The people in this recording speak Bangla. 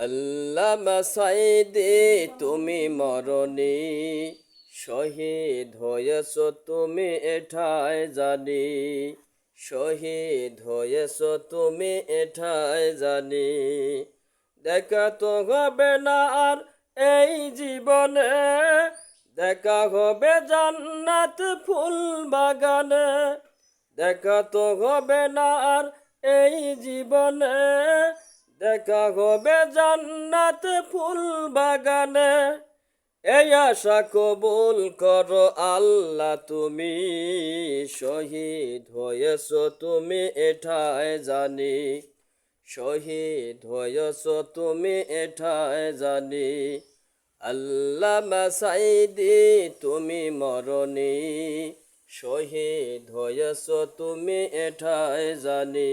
আল্লামা সাইদি তুমি মরণি শহীদ হয়েছ, তুমি এঠায় জানি। শহীদ হয়েছ, তুমি এঠায় জানি। দেখা তো হবে না আর এই জীবনে, দেখা হবে জান্নাত ফুল বাগানে। দেখা তো হবে না আর এই জীবনে দেখা হবে জান্নাত ফুল বাগানে। এই আশা কবুল করো আল্লাহ, তুমি শহীদ হয়েছ, তুমি এঠায় জানি। শহীদ হয়েছ, তুমি এঠায় জানি। আল্লাহ মাসাইদি তুমি মরণি। শহীদ হয়েছ, তুমি এঠায় জানি।